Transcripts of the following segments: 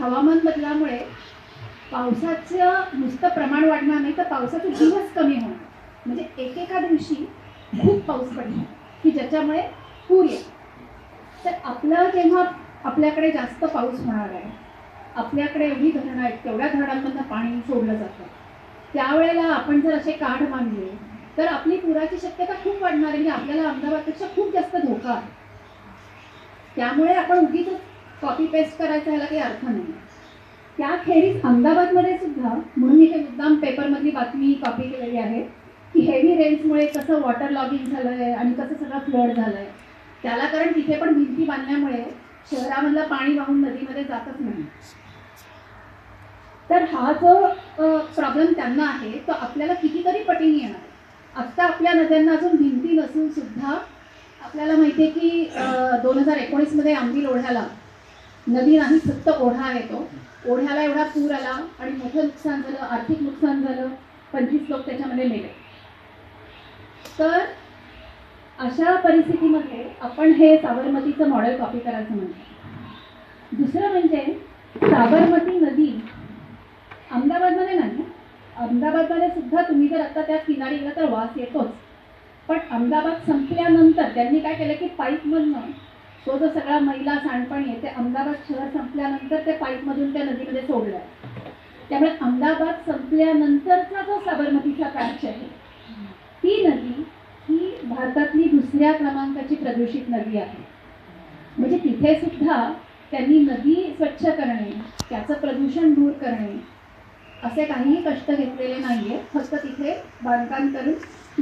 हवामान बदलामुळे पावसाचं नुसतं प्रमाण वाढणार नाही तर पावसाचे दिवस कमी होणार. म्हणजे एकेका दिवशी खूप पाऊस पडणार की ज्याच्यामुळे पूर येईल तर आपलं जेव्हा आपल्याकडे जास्त पाऊस होणार आहे आपल्याकडे एवढी धरणं आहेत तेवढ्या धरणांमधनं पाणी सोडलं जातं. त्यावेळेला आपण जर असे काढ मानले तर आपली पुराची शक्यता खूप वाढणार आहे. म्हणजे आपल्याला अहमदाबादपेक्षा खूप जास्त धोका आहे. त्यामुळे आपण उगीच कॉपी पेस्ट करायचा ह्याला काही अर्थ नाही. त्याखेरीज अहमदाबादमध्ये सुद्धा म्हणून इथे मुद्दाम पेपरमधली बातमी कॉपी केलेली आहे की हेवी रेन्समुळे कसं वॉटर लॉगिंग झालं आहे आणि कसं सगळं फ्लड झालं आहे त्याला कारण तिथे पण भिंती बांधल्यामुळे शहरामधलं पाणी वाहून नदीमध्ये जातच नाही. तर हा जो प्रॉब्लेम त्यांना आहे तो आपल्याला कितीतरी पटीने येणार. आत्ता आपल्या नद्यांना अजून भिंती नसून सुद्धा आपल्याला माहिती आहे की दोन हजार एकोणीसमध्ये आंबील ओढ्याला नदी नाही फक्त ओढा आहे तो ओढ्याला एवढा पूर आला आणि मोठं नुकसान झालं आर्थिक नुकसान झालं पंचवीस लोक त्याच्यामध्ये मेले. तर अशा परिस्थितीमध्ये आपण हे साबरमतीचं मॉडेल कॉपी करायचं म्हणतो. दुसरं म्हणजे साबरमती नदी अहमदाबादमध्ये नाही अहमदाबादमध्ये सुद्धा तुम्ही जर आता त्या किनारी गेला तर वास येतोच. पण अहमदाबाद संपल्यानंतर त्यांनी काय केलं की पाईपमधनं तो जो सगळा मैला सांडपाणी आहे ते अहमदाबाद शहर संपल्यानंतर ते पाईपमधून त्या नदीमध्ये सोडलं आहे त्यामुळे अहमदाबाद संपल्यानंतरचा जो साबरमतीचा पॅच आहे ती नदी ही भारतातली दुसऱ्या क्रमांकाची प्रदूषित नदी आहे. म्हणजे तिथे सुद्धा त्यांनी नदी स्वच्छ करणे त्याचं प्रदूषण दूर करणे असे काहीही कष्ट घेतलेले नाही आहेत फक्त तिथे बांधकाम करून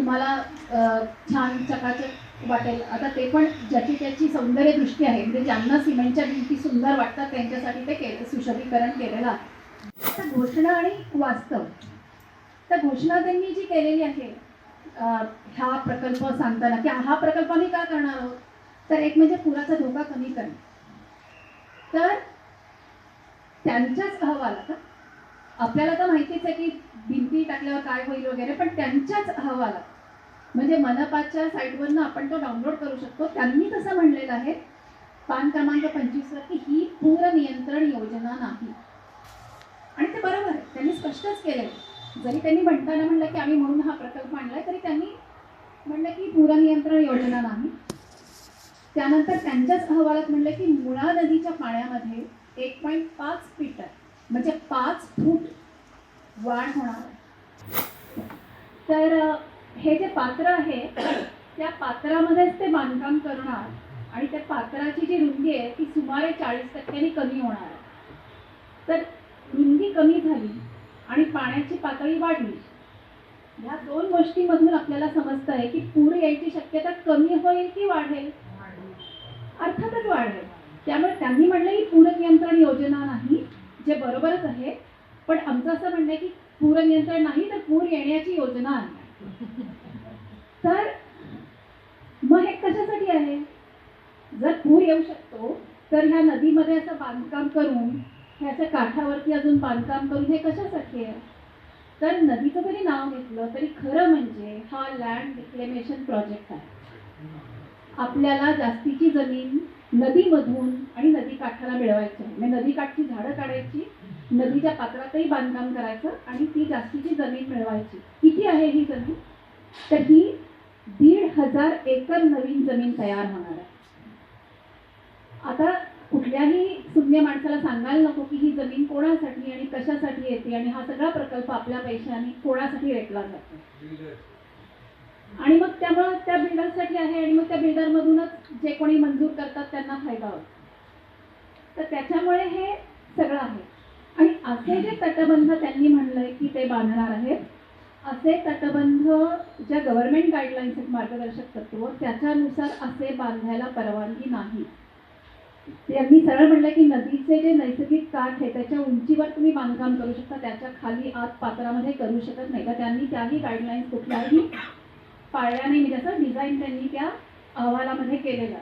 तुम्हाला छान चकाचक वाटेल. आता ते पण ज्याची त्याची सौंदर्य दृष्टी आहे. म्हणजे ज्यांना सिमेंटच्या भिंती सुंदर वाटतात त्यांच्यासाठी ते केलं सुशोभीकरण केलेलं आहे. घोषणा आणि वास्तव. तर घोषणा त्यांनी जी केलेली आहे हा प्रकल्प सांगताना की हा प्रकल्प आम्ही का करणार आहोत? तर एक म्हणजे पुराचा धोका कमी करणे. तर त्यांच्याच अहवालात आपल्याला तर माहितीच आहे की भिंती टाकल्यावर काय होईल वगैरे पण त्यांच्याच अहवालात म्हणजे मनपाच्या साईटवरनं आपण तो डाउनलोड करू शकतो. त्यांनी तसं म्हणलेलं आहे पान क्रमांक पंचवीसवर की ही पूर नियंत्रण योजना नाही. आणि ते बरोबर आहे. त्यांनी स्पष्टच केलं आहे जरी त्यांनी म्हणताना म्हणलं की आम्ही म्हणून हा प्रकल्प आणला तरी त्यांनी म्हणलं की पूर नियंत्रण योजना नाही. त्यानंतर त्यांच्याच अहवालात म्हणलं की मुळा नदीच्या पाण्यामध्ये एक पॉईंट पाच मीटर म्हणजे पाच फूट वाढ होणार तर हे जे पात्र आहे त्या पात्रामध्येच ते बांधकाम करणार आणि त्या पात्राची जी रुंदी आहे ती सुमारे चाळीस टक्क्यांनी कमी होणार तर रुंदी कमी झाली आणि पाण्याची पातळी वाढली या दोन गोष्टीमधून आपल्याला समजतं आहे की पूर यायची शक्यता कमी होईल की वाढेल? अर्थातच वाढेल. त्यामुळे त्यांनी म्हणलं की पूर नियंत्रण योजना नाही जे बरोबरच आहे. पण आमचं असं म्हणणं आहे की पूर नियंत्रण नाही तर पूर येण्याची योजना आहे. तर मग हे कशासाठी आहे? जर पूर येऊ शकतो तर ह्या नदीमध्ये असं बांधकाम करून ह्याच्या काठावरती अजून बांधकाम करून हे कशासाठी आहे? तर नदीचं जरी नाव घेतलं तरी खरं म्हणजे हा लँड रिक्लेमेशन प्रोजेक्ट आहे. आपल्याला जास्तीची जमीन नदीमधून आणि नदी काठाला मिळवायची आहे. म्हणजे नदीकाठची झाडं काढायची नदीच्या पात्रातही बांधकाम करायचं आणि ती जास्तीची जमीन मिळवायची. किती आहे ही जमीन? तर ही दीड हजार एकर नवीन जमीन तयार होणार आहे. आता कुठल्याही शून्य माणसाला सांगायला नको की ही जमीन कोणासाठी आणि कशासाठी येते आणि हा सगळा प्रकल्प आपल्या पैशाने कोणासाठी रेटला जातो. आणि मग त्यामुळं त्या बिल्डरसाठी आहे आणि मग त्या बिल्डरमधूनच जे कोणी मंजूर करतात त्यांना फायदा होतो. तर त्याच्यामुळे हे सगळं आहे. आणि असे जे तटबंध त्यांनी म्हणलंय की ते बांधणार आहेत असे तटबंध ज्या गव्हर्नमेंट गाईडलाईन्स आहेत मार्गदर्शक तत्व त्याच्यानुसार असे बांधायला परवानगी नाही. त्यांनी सरळ म्हणलं की नदीचे जे नैसर्गिक काठ आहे त्याच्या उंचीवर तुम्ही बांधकाम करू शकता त्याच्याखाली आत पात्रामध्ये करू शकत नाही. का त्यांनी त्याही गाईडलाईन्स कुठल्याही पाळल्या नाही. म्हणजे असं डिझाईन त्यांनी त्या अहवालामध्ये केलेलं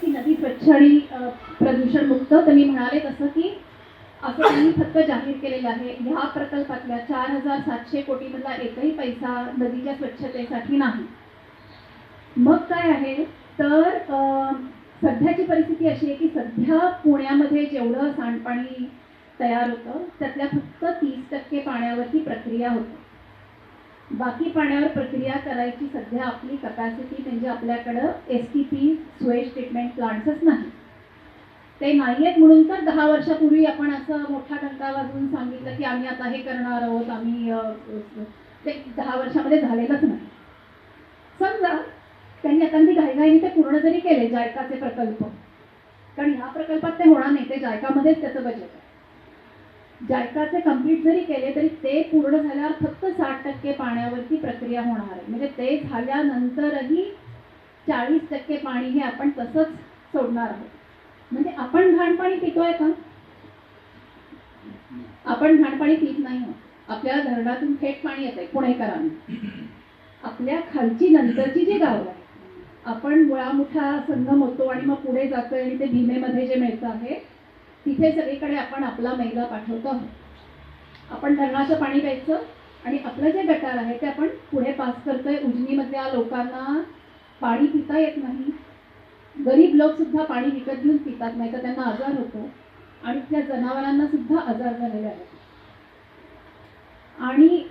की नदी स्वच्छ आणि प्रदूषणमुक्त. प्रदूषण मुक्त तर मी म्हणाले तसं की असं त्यांनी फक्त जाहीर केलेलं आहे. ह्या प्रकल्पातल्या चार हजार सातशे कोटीमधला एकही पैसा नदीच्या स्वच्छतेसाठी नाही. मग काय आहे? तर अ, सध्याची परिस्थिती अशी आहे की सध्या पुण्यामध्ये जेवढं सांडपाणी तयार होतं त्यातल्या फक्त तीस टक्के पाण्यावरती प्रक्रिया होते. बाकी पाण्यावर प्रक्रिया करायची सध्या आपली कपॅसिटी म्हणजे आपल्याकडं S T P sewage treatment प्लांट्सच नाही. ते नाही आहेत म्हणून तर दहा वर्षापूर्वी आपण असं मोठा टंका वाजवून सांगितलं की आम्ही आता हे करणार आहोत आम्ही ते दहा वर्षामध्ये झालेलंच नाही. समजा त्यांनी आता घाईघाईने ते पूर्ण जरी केले जायकाचे प्रकल्प कारण ह्या प्रकल्पात ते होणार नाही ते जायकामध्येच त्याचं बजेट आहे. जायकाचे कंप्लीट जरी केले तरी ते पूर्ण झाल्यावर फक्त साठ टक्के पाण्यावरती प्रक्रिया होणार आहे. म्हणजे ते झाल्यानंतरही चाळीस टक्के पाणी हे आपण तसंच सोडणार आहोत. म्हणजे आपण घाणपाणी पितोय का? आपण घाणपाणी पित नाही आपल्या आपल्याला धरणातून थेट पाणी येत आहे पुणेकरांना आपल्या खालची नंतरची जी गाव आहे आपण मुळामुठा संगम होतो आणि मग पुढे जातोय आणि ते भीमेमध्ये जे मिळतं आहे तिथे सगळीकडे आपण आपला मैला पाठवतो आहोत. आपण धरणाचं पाणी प्यायचं आणि आपलं जे गटार आहे ते आपण पुढे पास करतोय. उजनीमधल्या लोकांना पाणी पिता येत नाही. गरीब लोक सुद्धा पाणी विकत घेऊन पितात नाही तर त्यांना आजार होतो. आणि त्या जनावरांना सुद्धा आजार झालेले आहेत. आणि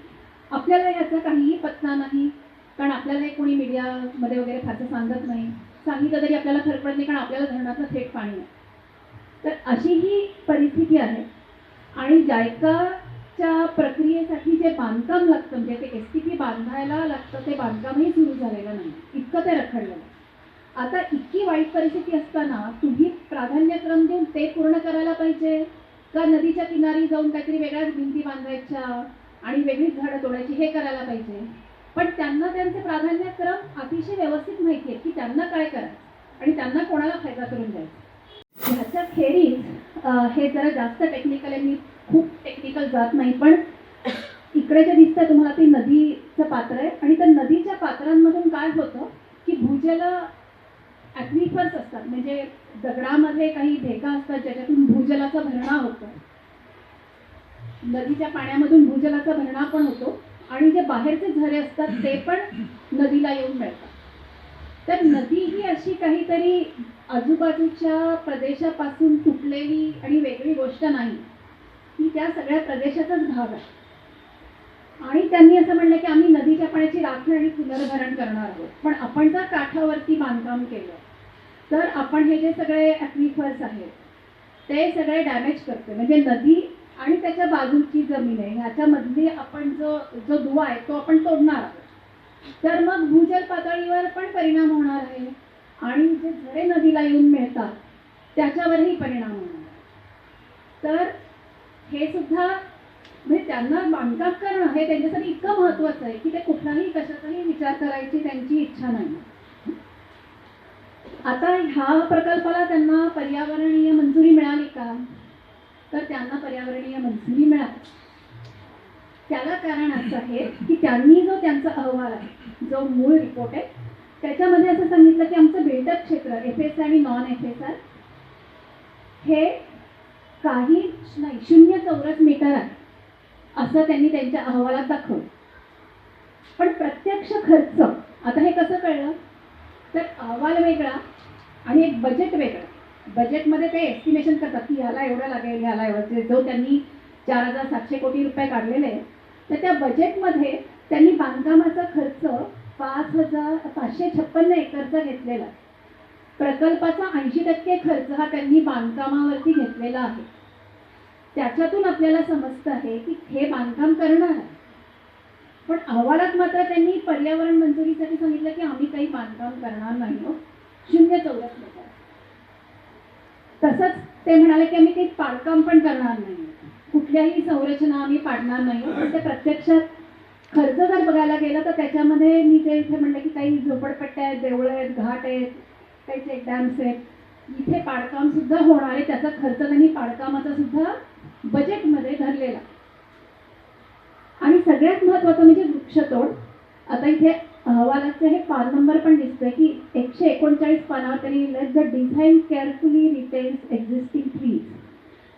आपल्याला याचा काहीही पत्ता नाही कारण आपल्याला कोणी मीडियामध्ये वगैरे फारसं सांगत नाही. सांगितलं तरी आपल्याला फरक पडत नाही कारण आपल्याला धरणाचं थेट पाणी आहे तर अशी ही परिस्थिती आहे. आणि जायकाच्या प्रक्रियेसाठी जे बांधकाम लागतं म्हणजे ते एस टी पी बांधायला लागतं ते बांधकामही सुरू झालेलं नाही. इतकं ते रखडलेलं आहे. आता इतकी वाईट परिस्थिती असताना तुम्ही प्राधान्यक्रम देऊन ते पूर्ण करायला पाहिजे? का नदीच्या किनारी जाऊन काहीतरी वेगळ्याच भिंती बांधायच्या आणि वेगळीच झाडं तोडायची हे करायला पाहिजे? पण त्यांना त्यांचे प्राधान्यक्रम अतिशय व्यवस्थित माहिती आहे की त्यांना काय करायचं आणि त्यांना कोणाला फायदा करून द्यायचा? ह्याच्या खेरीज हे जरा जास्त टेक्निकल आहे मी खूप टेक्निकल जात नाही पण इकडे जे दिसतं तुम्हाला ती नदीचं पात्र आहे. आणि त्या नदीच्या पात्रांमधून काय होतं की भूजल ॲक्निफर्स असतात. म्हणजे दगडामध्ये काही भेगा असतात ज्याच्यातून भूजलाचा भरणा होतो. नदीच्या पाण्यामधून भूजलाचा भरणा पण होतो. आणि जे बाहेरचे झरे असतात ते पण नदीला येऊन मिळतात. तर नदी ही अशी काहीतरी आजूबाजूच्या प्रदेशापासून तुटलेली आणि वेगळी गोष्ट नाही. ती त्या सगळ्या प्रदेशाचाच भाग आहे. आणि त्यांनी असं म्हणलं की आम्ही नदीच्या पाण्याची राखण आणि पुनर्भरण करणार आहोत. पण आपण जर काठावरती बांधकाम केलं तर आपण हे जे सगळे ॲक्विफर्स आहेत ते सगळे डॅमेज करतो. म्हणजे नदी आणि त्याच्या बाजूची जमीन आहे ह्याच्यामधली आपण जो जो दुवा आहे तो आपण तोडणार आहोत. तर मग भूजल पातळीवर पण परिणाम होणार आहे आणि जे झरे नदीला येऊन मिळतात त्याच्यावरही परिणाम होणार आहे. तर हे सुद्धा म्हणजे त्यांना बांधकाम करणं हे त्यांच्यासाठी इतकं महत्वाचं आहे की ते कुठलाही कशाचाही विचार करायची त्यांची इच्छा नाही. आता ह्या प्रकल्पाला त्यांना पर्यावरणीय मंजुरी मिळाली का? तर त्यांना पर्यावरणीय मंजुरी मिळाली. त्याला कारण असं आहे की त्यांनी जो त्यांचा अहवाल आहे जो मूळ रिपोर्ट आहे त्याच्यामध्ये असं सांगितलं की आमचं बिल्डअप क्षेत्र एफ एस आणि नॉन एफ एस आर हे काही नाही शून्य चौरस मीटर आहे. असं त्यांनी त्यांच्या अहवालात दाखवलं. पण प्रत्यक्ष खर्च आता हे कसं कळलं? तर अहवाल वेगळा आणि एक बजेट वेगळं. बजेटमध्ये ते एस्टिमेशन करतात की ह्याला एवढं लागेल ह्याला एवढं जो त्यांनी चार हजार सातशे कोटी रुपये काढलेले आहेत तर त्या बजेटमध्ये त्यांनी बांधकामाचा खर्च पाच हजार पाचशे छप्पन्न एकरचा घेतलेला आहे. प्रकल्पाचा ऐंशी टक्के खर्च हा त्यांनी बांधकामावरती घेतलेला आहे. त्याच्यातून आपल्याला समजतं आहे की हे बांधकाम करणार आहे. पण अहवालात मात्र त्यांनी पर्यावरण मंजुरीसाठी सांगितलं की आम्ही काही बांधकाम करणार नाही हो. शून्य चौरस मीटर. तसंच ते म्हणाले की आम्ही काही पाडकाम पण करणार नाही. कुठल्याही संरचना आम्ही पाडणार नाही हो. पण ते प्रत्यक्षात खर्च जर बघायला गेलं तर त्याच्यामध्ये मी जे इथे म्हणलं की काही झोपडपट्ट्या आहेत देवळं आहेत घाट आहेत काही चेक डॅम्स आहेत. इथे पाडकाम सुद्धा होणार आहे. त्याचा खर्च त्यांनी पाडकामाचा सुद्धा बजेटमध्ये धरलेला. आणि सगळ्यात महत्त्वाचं म्हणजे वृक्षतोड. आता इथे अहवालाचे हे पान नंबर पण दिसतोय की एकशे एकोणचाळीस पानावर त्यांनी let the design carefully retains existing trees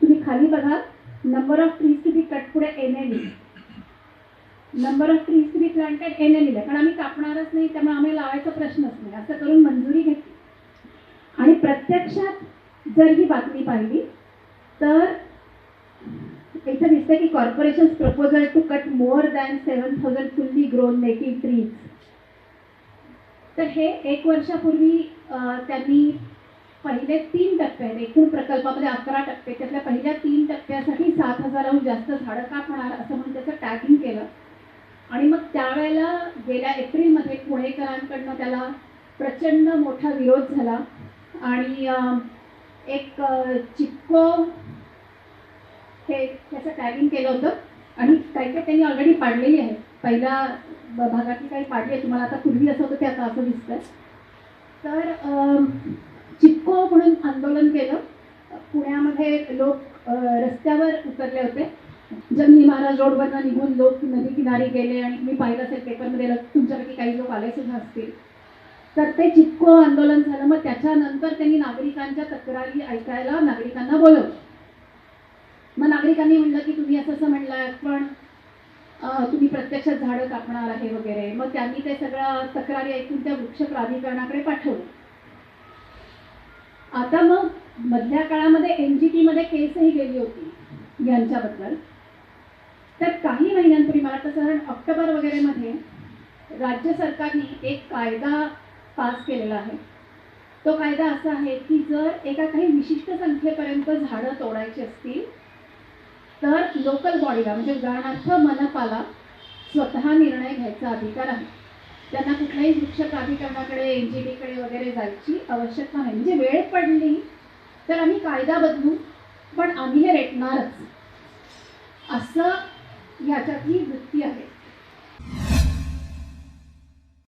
तुम्ही खाली बघा number of trees to be cut पुढे N L number of trees to be planted N L कारण आम्ही कापणारच नाही त्यामुळे आम्ही लावायचा प्रश्नच नाही. असं करून मंजुरी घेतली. आणि प्रत्यक्षात जर ही बातमी पाहिली तर इथं दिसतं की corporation proposal to cut more than seven thousand fully grown native trees तर हे एक वर्षापूर्वी त्यांनी पहिले तीन टप्पे आहेत एकूण प्रकल्पामध्ये अकरा टप्पे त्यातल्या पहिल्या तीन टप्प्यासाठी सात हजाराहून जास्त झाडं कापणार असं म्हणून त्याचं टॅगिंग केलं. आणि मग त्यावेळेला गेल्या एप्रिलमध्ये पुणेकरांकडनं त्याला प्रचंड मोठा विरोध झाला. आणि एक चिपको हे त्याचं टॅगिंग केलं होतं. आणि काही काही त्यांनी ऑलरेडी पाडलेली आहे पहिल्या भागातली काही पाडली आहे तुम्हाला आता पूर्वी असं होतं ते आता असं दिसतंय. तर चिपको म्हणून आंदोलन केलं. पुण्यामध्ये लोक रस्त्यावर उतरले होते. जंगली महाराज रोडवरनं निघून लोक नदी किनारी गेले आणि मी पाहिलं असेल पेपरमध्ये तुमच्यापैकी काही लोक आले सुद्धा असतील. तर ते चिपको आंदोलन झालं. मग त्याच्यानंतर त्यांनी नागरिकांच्या तक्रारी ऐकायला नागरिकांना बोलवलं. मग नागरिकांनी म्हणलं की तुम्ही असं असं म्हणलं पण तुम्ही प्रत्यक्षात झाडं कापणार आहे वगैरे. मग त्यांनी ते सगळं तक्रारी ऐकून त्या वृक्ष प्राधिकरणाकडे पाठवलं. आता मग मधल्या काळामध्ये एन जी टीमध्ये केसही गेली होती यांच्याबद्दल. तर काही महिन्यांपूर्वी मला तर साधारण ऑक्टोबर वगैरेमध्ये राज्य सरकारने एक कायदा पास केलेला आहे. तो कायदा असा आहे की जर एका काही विशिष्ट संख्येपर्यंत झाडं तोडायची असतील तर लोकल बॉडीला म्हणजे उदाहरणार्थ मनपाला स्वतः निर्णय घ्यायचा अधिकार आहे. त्यांना कुठल्याही वृक्ष प्राधिकरणाकडे एन जी डीकडे वगैरे जायची आवश्यकता नाही. म्हणजे वेळ पडली तर आम्ही कायदा बदलू पण आम्ही हे रेटणारच. असं ह्याच्यातली वृत्ती आहे.